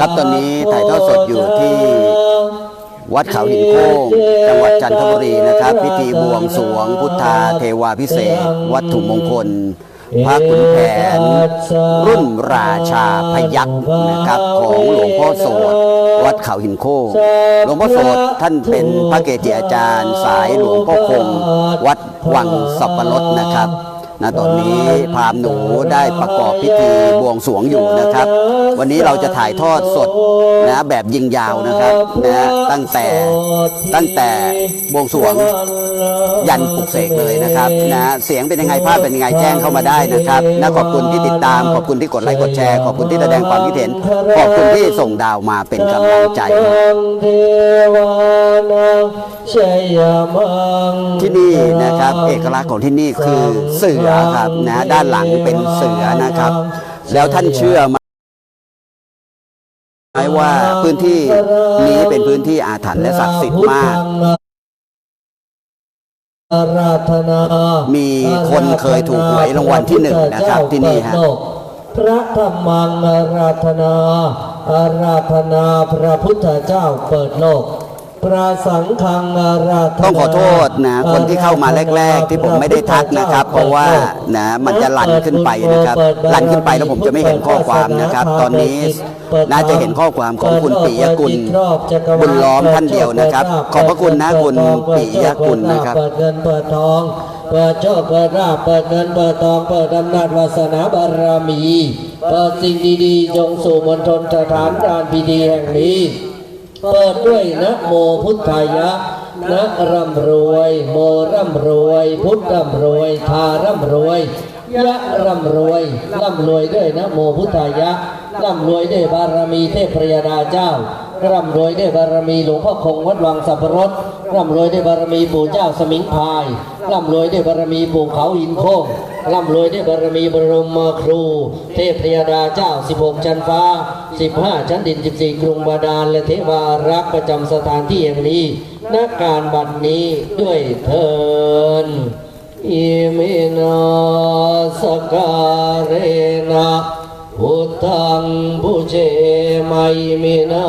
ครับตอนนี้ถ่ายทอดสดอยู่ที่วัดเขาหินโค้งจังหวัดจันทบุรีนะครับ พิธีบวงสรวงพุทธาเทวาพิเศษ วัตถุมงคลพระขุนแผน รุ่นราชาพยัคฆ์นะครับของหลวงพ่อโสดวัดเขาหินโค้งหลวงพ่อโสดท่านเป็นพระเกจิอาจารย์ สายหลวงพ่อคง วัดวังสับปะรดนะครับ นะตอนนี้พราหมณ์หนูได้ประกอบพิธีบวงสรวงอยู่นะครับ วันนี้เราจะถ่ายทอดสดนะแบบยิงยาวนะครับนะตั้งแต่ตั้งแต่บวงสรวงยันปลุกเสกเลยนะครับนะเสียงเป็นยังไงภาพเป็นยังไงแจ้งเข้ามาได้นะครับนะขอบคุณที่ติดตามขอบคุณที่กดไลค์กดแชร์ขอบคุณที่แสดงความคิดเห็นขอบคุณที่ส่งดาวมาเป็นกำลังใจเทวานังชยมังที่นี่นะครับ เอกลักษณ์ของที่นี่คือเสือครับนะด้านหลังเป็นเสือนะครับ แล้วท่านเชื่อไหมว่าพื้นที่นี้เป็นพื้นที่อาถรรพ์และศักดิ์สิทธิ์มากอาราธนามีคนเคยถูกหวยรางวัลที่หนึ่งนะครับที่นี่ฮะพระธรรมังอาราธนาอาราธนาพระพุทธเจ้าเปิดโลก พระสังฆังอาราธนาต้องขอโทษนะคนที่เข้ามาแรก ๆ ที่ผมไม่ได้ทักนะครับ เพราะว่านะมันจะลั่นขึ้นไปนะครับลั่นขึ้นไปแล้วผมจะไม่เห็นข้อความนะครับ ตอนนี้น่าจะเห็นข้อความของคุณปิยกุลบุญล้อมท่านเดียวนะครับ ขอบพระคุณนะคุณปิยกุลนะครับเปิดเงินเปิดทองเปิดโชคเปิดราภเปิดเงินเปิดทองเปิดอำนาจวาสนาบารมีเปิดสิ่งดีๆจงสู่มณฑลสถานการพิธีแห่งนี้ เปิดด้วยนะโมพุทธายะนะร่ำรวย โมร่ำรวย พุทธร่ำรวยทาร่ำรวยยะร่ำรวยร่ำรวยด้วยนะโมพุทธายะร่ำรวยด้วยบารมีเทพพยดาเจ้า ร่ำรวยด้วยบารมีหลวงพ่อคงวัดวังสัพพรสร่ำรวยด้วยบารมีปู่เจ้าสมิงพายร่ำรวยด้วยบารมีปู่เขาหินโค้งร่ำรวยด้วยบารมีบรมครู เทพพยดาเจ้า 16 ชั้นฟ้า 15 ชั้นดิน 14 กรุงบาดาล และเทวารักษ์ประจำสถานที่แห่งนี้ณกการบัดนี้ด้วยเทินอิมินาสการเรนะพุทธังพุเช มัยมินา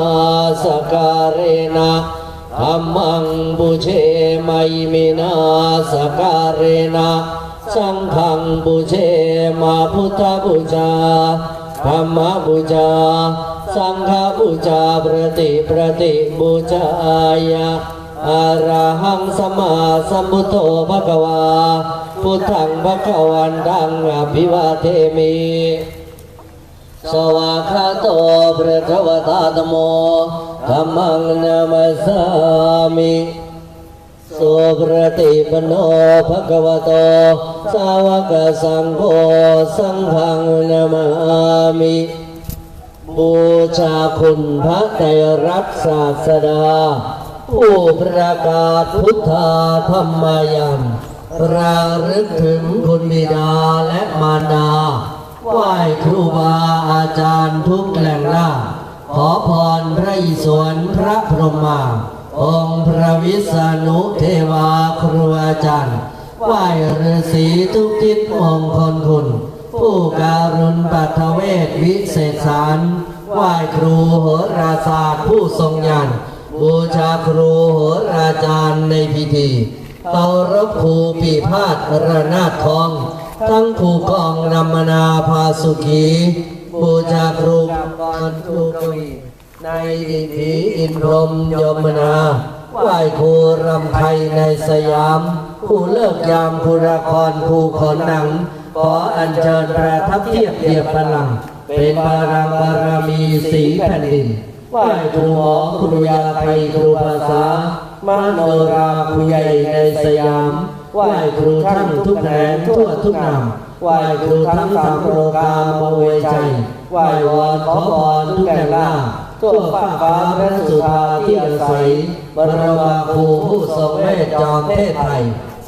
สการเรนะธรรมังพุเชมัยมินาสการเรนะสังฆังพุเชมาพุทธบูชาธรรมบูชาสังฆบูชาประติประติบูชายะอะระหังสมมาสัมพุทโธภะคะวาพุทธังภะคะวันตังอภิวาเทมิ สวากขาโตพระกวตาธโมธรรมังนามัสามิสุปฏิปโนภะควโต สาวกสังโฆสังฆังนามามิบูชาคุณพระไตรรัตศาสดา ผู้ประกาศพุทธาธรรมายันระลึกถึงคุณบิดาและมารดา ไหว้ครูบาอาจารย์ทุกแหล่งล่าขอพรพระอิศวรพระพรหมา องค์พระวิษณุเทวาครูอาจารย์ไหว้ฤาษีทุกทิศมงคลคุณ ผู้การุณปัทเวศวิเศษสารไหว้ครูโหราศาสตร์ผู้ทรงญาณบูชาครูโหราจารย์ในพิธีเคารพครูปีพาดระนาดทอง ทั้งครูกองนำมนา สุขีบูชาครูกรครูกวีในดิถีอินพรมยมนาไหว้ครูรำไทยในสยาม ผู้เลิกยามผู้ละครผู้ขนหนัง ขออัญเชิญประทับเทียบเทียบพลัง เป็นบารมบารมีสีแผ่นดินไหว้ครูหมอครูยาไทยครูภาษามโนราครูใหญ่ในสยาม ไหว้ครูทั้งทุกแผนทั่วทุกนามไหว้ครูทั้งสามโลกามเวใจไหว้วอนขอพรทุกแห่งหน้าทั่วฟ้าฟ้าและสุธาที่อาศัยบรมครูผู้ทรงเมตจอมเทศไทย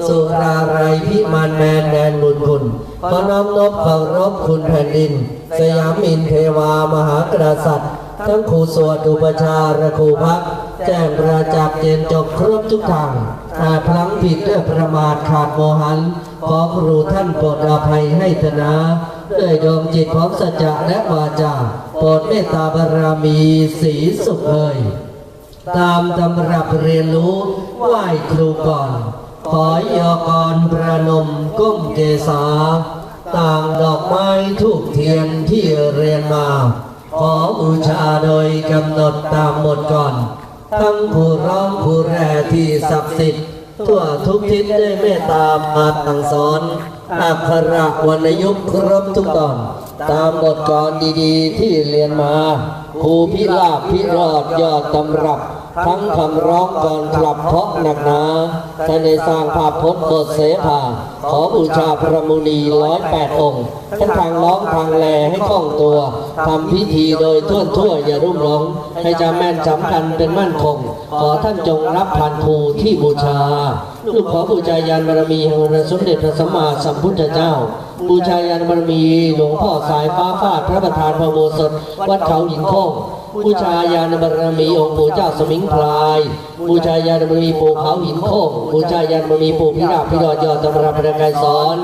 สุราไรพิมานแมนแดนบุญคุณขอน้อมนบเคารพคุณแผ่นดิน สยามอินเทวามหากษัตริย์ ทั้งครูสวดอุปชาระครูพัก แจ้งประจักษ์เจนจบครบทุกทางอาจพลังผิดด้วยประมาทขาดโมหันขอครูท่านโปรดอภัยให้ธนาด้วยดวงจิตพร้อมสัจจะและวาจาโปรดเมตตาบารมีสีสุขเอ่ยตามตำรับเรียนรู้ไหว้ครูก่อนขอยอกรประนมก้มเกษาต่างดอกไม้ทูกเทียนที่เรียนมา ขอบูชาโดยกำหนดตามบทก่อน ทั้งผู้ร้องผู้แร่ที่ศักดิ์สิทธิ์ทั่วทุกทิศได้เมตตามาตังสอนอักขระวรรณยุกครบทุกตอน ตามบทกรดีๆที่เรียนมาครูพิลาภพิรอดยอดตำรับ ทั้งคำร้องก่อนกลับเพราะหนักหนาท่านสร้างภาพพจน์บทเสภา ขอบูชาพระมุนีร้อยแปดองค์ทั้งทางร้องทางแลให้คล่องตัวทำพิธีโดยทั่วทั่วอย่ารุ่มหลงให้จำแม่นสำคัญเป็นมั่นคง ขอท่านจงรับผ่านภูที่บูชา ลูกขอบูชายานบารมีแห่งองพระสมเด็จพระสัมมาสัมพุทธเจ้าบูชายานบารมีหลวงพ่อสายฟ้าฟาดพระประธานพระโบสถวัดเขาหินโค้ง บูชายานบารมีองค์ปู่เจ้าสมิงพรายบูชายานบารมีปู่เขาหินโค้งบูชายานบารมีปู่พิราบพิรอดยอดตำราพระกายสอน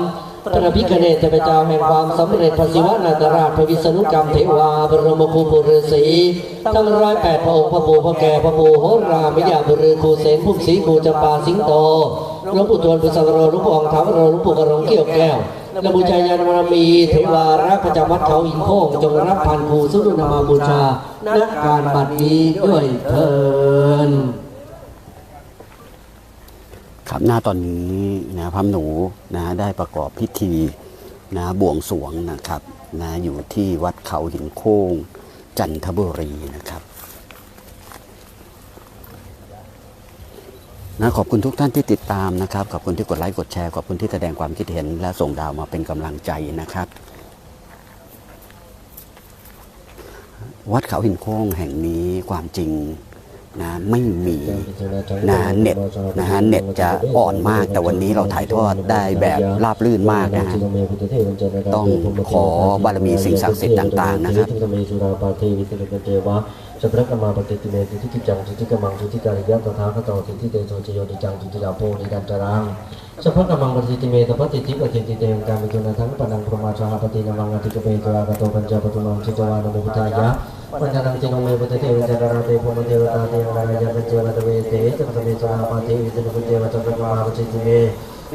พระพิคเนตเทพเจ้าแห่งความสำเร็จพระศิวนาตราชพระวิษณุกรรมเทวาบรมครูปุฤษีทั้งร้อยแปดพระองค์พระปู่พระแก่พระปู่โหรามิยาบุรือครูเสนพุ่มศรีครูจำปาสิงโตหลวงปู่ทวนพุทธสวโรหลวงปู่องค์ถาวโรหลวงปู่กระรงเกี่ยวแก้ว และบูชายานบารมีเทวารักประจำวัดเขาหินโค้งจงรับพันครูสุรุนามาบูชาณการบัดนี้ด้วยเถินครับหน้าตอนนี้นะพระหนูนะได้ประกอบพิธีนะบวงสรวงนะครับนะอยู่ที่วัดเขาหินโค้งจันทบุรีนะครับ นะขอบคุณทุกท่านที่ติดตามนะครับ ขอบคุณที่กดไลค์กดแชร์ขอบคุณที่แสดงความคิดเห็นและส่งดาวมาเป็นกำลังใจนะครับ วัดเขาหินโค้งแห่งนี้ความจริงนะไม่มีนะเน็ตนะฮะเน็ตจะอ่อนมาก แต่วันนี้เราถ่ายทอดได้แบบราบรื่นมากนะฮะต้องขอบารมีสิ่งศักดิ์สิทธิ์ต่าง ๆ นะครับ สัพพะกรรมาปฏิติเมติทิกิจังทิติกรรมังทิติการิยะตถาคตโตทิติเตโชจโยนิจังทิติลาโพนิดันตรังสัพพะกรรมังปฏิติเมตปฏิทิปฏิติเตมการมิจุนาทังปนังพรมาชาปฏินามังอธิกเปตวากโตปัญจปตุมังชิตวานุมุตายะปัญจนังจิโนเมปฏิเทวิจาราเตภุมเทวตาเทวรายะปัจเจวตเวเตจัตเวจาปาเทวิตุปุเทวตปะมาปฏิติเม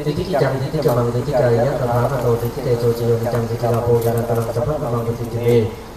ติทิจังติทิกมังติทิการยะตถาคตโตติทิเตโชจิโยนิจังติทิลาโภกานันตรังสพพะกมังปฏิติเมสัพระกมังปฏิติเตระกโตปัญจปตุมั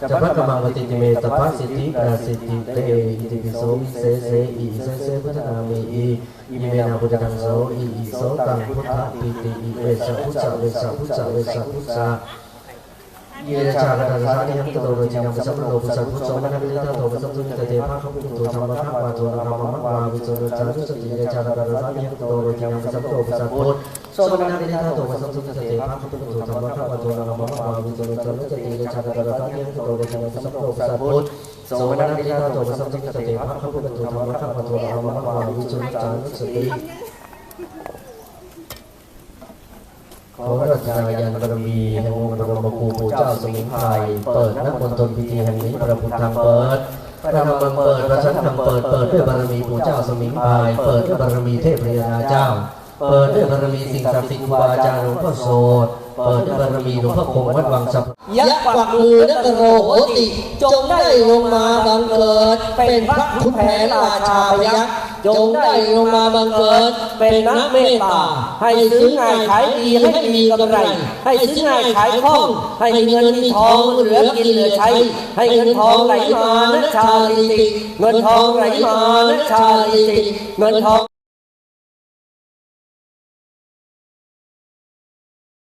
วิสนุเทวะตรมาปฏินิเมติทิจังติทิกมังติทิกายะตถาคตโตติทิเตโชจิโยนิจังติทิลาโภนิรันตรังจัพพะกมังปฏิติเมตปะสิทธิปราสิทธิเตอิติปิโสวิเศษเสอิเสเสพุทธนามีอิอิเมนาพุทธังโสอิอิโสตังพุทธปิติอิเวสพุทธะเวสพุทธะเวสพุทธะเยชาคตาสานิยังตโตโรจินังสัพพโลปุสัพพุทโสมนะมิลิตาโตปัสสัมตุนิตเตภะขมุตุธรรมะภะปะโตนะกรรมมะวาวิโสโรจารุสติเยชาคตาสานิยังตโตโรจินังสัพพโลปุสัพพุท โสมนะมิลิตาโตปัสสัมตุนิตเตภะขมุตุธรรมะภะปะโตนะกรรมมะวาวิโสโรจารุสติเยชาคตาสานิยังโตโรจินังสัพพโลปุสัพพุทโสมนะมิลิตาโตปัสสัมตุนิตเตภะขมุตุธรรมะภะปะโตนะกรรมมะวาวิโสโรจารุสติขอพระราชทานบารมีแห่งองค์บรมครูปู่เจ้าสมิงพรายเปิดนักมณฑลพิธีแห่งนี้พระพุทธังเปิดพระธรรมังเปิดพระสังฆังเปิดเปิดด้วยบารมีปู่เจ้าสมิงพรายเปิดด้วยบารมีเทพเรียนาเจ้า เปิดด้วยบารมีสิ่งศักดิ์สิทธิ์ครูบาอาจารย์หลวงพ่อโสดเปิดด้วยบารมีหลวงพ่อคงวัดวังสัพยะปักมือนักโรโหติ จงได้ลงมาบังเกิด เป็นพระคุณแผนราชาพยักษ์จงได้ลงมาบังเกิด เป็นนักเมตตา ให้ซื้อง่ายขายดีให้มีกำไร ให้ซื้อง่ายขายคล่อง ให้เงินมีทองเหลือกินเหลือใช้ ให้เงินทองไหลมานะชาลิติ เงินทองไหลมานะชาลิติ เงินทอง